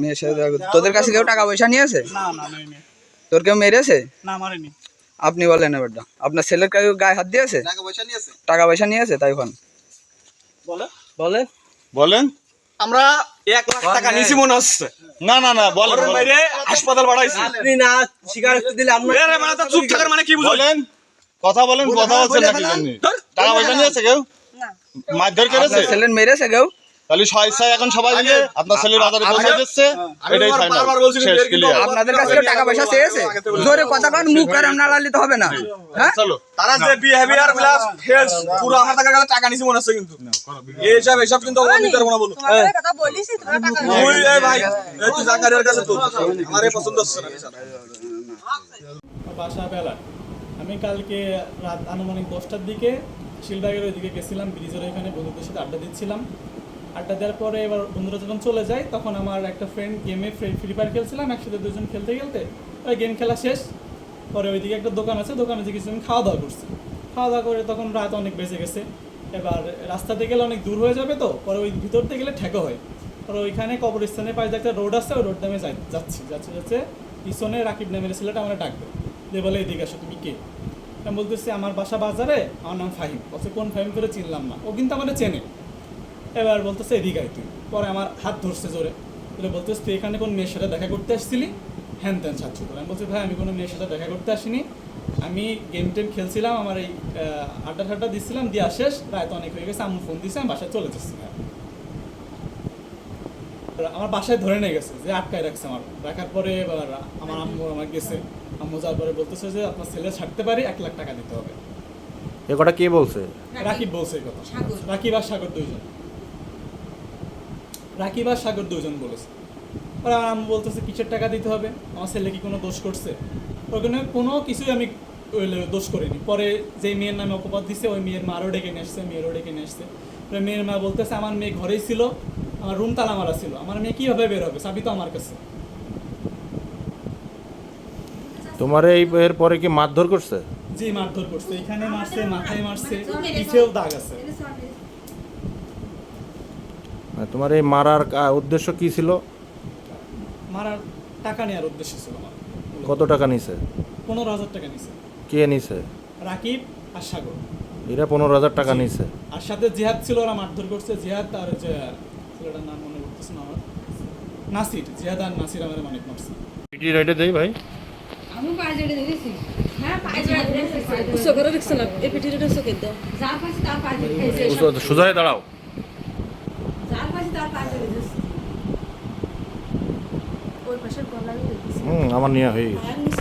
মেয়ের সাথে দেখা তোদের কাছে কেউ টাকা পয়সা নিয়েছে না না নেই নেই তোর কেউ মেরেছে? আপনি বলেন এবারটা আপনার ছেলের কেউ গায়ে হাত দিয়েছে? টাকা পয়সা নিয়েছে টাকা পয়সা নিয়েছে তাই কোন বলেন বলেন। আমরা এক লাখ টাকা নিয়েছি মনে হচ্ছে। না না না বলেন বাইরে হাসপাতাল বাড়াইছি। আপনি না স্বীকার দিলে আমরা মানে তো চুপ থাকার মানে কি কথা বলেন কথা নাকি জানি টাকা পয়সা নিয়েছে কেউ? মারধর করেছে? ছেলের মেরেছে কেউ? তাহলে স্বেচ্ছায় এখন সবাই মিলে আপনার ছেলের আধারে পৌঁছে দিচ্ছে এটাই ফাইনাল শেষ ক্লিয়ার আপনাদের কাছে টাকা পয়সা চেয়েছে? জোরে কথা কন মুখ আর না লালিত হবে না। হ্যাঁ? চলো। তারা যে বিহেভিয়ার প্লাস ফেস পুরো আমার টাকা টাকা নিছি মনে হচ্ছে কিন্তু। এইসব এইসব কিন্তু আমরা নিতে পারব না বলো কথা বলিস তোমরা টাকা ওই এই ভাই এই তুই জাকারিয়ার কাছে তো আমার এই পছন্দ হচ্ছে না বাসা বেলা। আমি কালকে রাত আনুমানিক দশটার দিকে শিলবাগের ওইদিকে গেছিলাম, ব্রিজের ওইখানে বন্ধুদের সাথে আড্ডা দিচ্ছিলাম। আড্ডা দেওয়ার পরে এবার বন্ধুরা যখন চলে যায়, তখন আমার একটা ফ্রেন্ড গেমে ফ্রি ফায়ার খেলছিলাম, একসাথে দুজন খেলতে খেলতে। ওই গেম খেলা শেষ। পরে ওইদিকে একটা দোকান আছে, দোকানে যে কিছুদিন খাওয়া দাওয়া করছি। খাওয়া দাওয়া করে তখন রাত অনেক বেজে গেছে। এবার রাস্তাতে গেলে অনেক দূর হয়ে যাবে তো, পরে ওই ভিতরতে গেলে ঠেকা হয়। পরে ওইখানে কবরস্থানের পাশে যে একটা রোড আছে, ওই রোড নামে যাচ্ছি। যাচ্ছে যাচ্ছে পিছনে রাকিব নামের ছেলেটা আমার ডাকবে। দিয়ে বলে, এদিকে আসো, তুমি কে? আমি বলতেছি, আমার বাসা বাজারে, আমার নাম ফাহিম। বলছে, কোন ফাহিম করে চিনলাম না। ও কিন্তু আমার চেনে। এবার বলতেছে এদিকে তুই। পরে আমার হাত ধরছে জোরে। বলে বলতেছে, তুই এখানে কোন মেয়ের সাথে দেখা করতে আসছিলি? হ্যান ত্যান সাচ্ছু করে আমি বলছি, ভাই, আমি কোনো মেয়ের সাথে দেখা করতে আসিনি। আমি গেম টেম খেলছিলাম, আমার এই আড্ডা ঠাড্ডা দিচ্ছিলাম দিয়া শেষ। তো অনেক হয়ে গেছে আমি ফোন দিয়েছি আমি বাসায় চলে যাচ্ছি আমার বাসায় ধরে নিয়ে গেছে যে আটকায় রাখছে আমার। রাখার পরে এবার আমার আম্মু আমার গেছে। আম্মু যাওয়ার পরে বলতেছে যে আপনার ছেলে ছাড়তে পারি এক লাখ টাকা দিতে হবে। এ কথা কে বলছে? রাকিব বলছে এই কথা। রাকিব আর সাগর দুইজন। রাকিব আর সাগর দুইজন বলেছে। আর আমার আম্মু বলতেছে কিসের টাকা দিতে হবে? আমার ছেলে কি কোনো দোষ করছে? ওখানে কোনো কিছুই আমি দোষ করিনি। পরে যে মেয়ের নামে অপবাদ দিছে ওই মেয়ের মারও ডেকে নিয়ে আসছে মেয়েরও ডেকে নিয়ে আসছে। মেয়ের মা বলতেছে আমার মেয়ে ঘরেই ছিল আমার রুম তালা মারা ছিল। আমার মেয়ে কীভাবে বের হবে? চাবি তো আমার কাছে। তোমার এই এর পরে কি মারধর করছে? জি মারধর করছে। এখানে মারছে মাথায় মারছে পিছেও দাগ আছে। আর তোমার এই মারার উদ্দেশ্য কি ছিল? মারার টাকা নেওয়ার উদ্দেশ্য ছিল আমার। কত টাকা নিছে? পনেরো হাজার টাকা নিছে। কে নিছে? রাকিব আর সাগর। এরা পনেরো হাজার টাকা। নিছে। আর সাথে জিহাদ ছিল ওরা মারধর করছে। জিহাদ আর যে ছেলেটার নাম মনে করতেছে না আমার। নাসির জিহাদ আর নাসির আমার অনেক মারছে। পিটি রাইডে দেই ভাই। আমি পায়ে জড়ে দিয়েছি দাঁড়াও। হুম আমার নিয়ে হয়ে গেছে।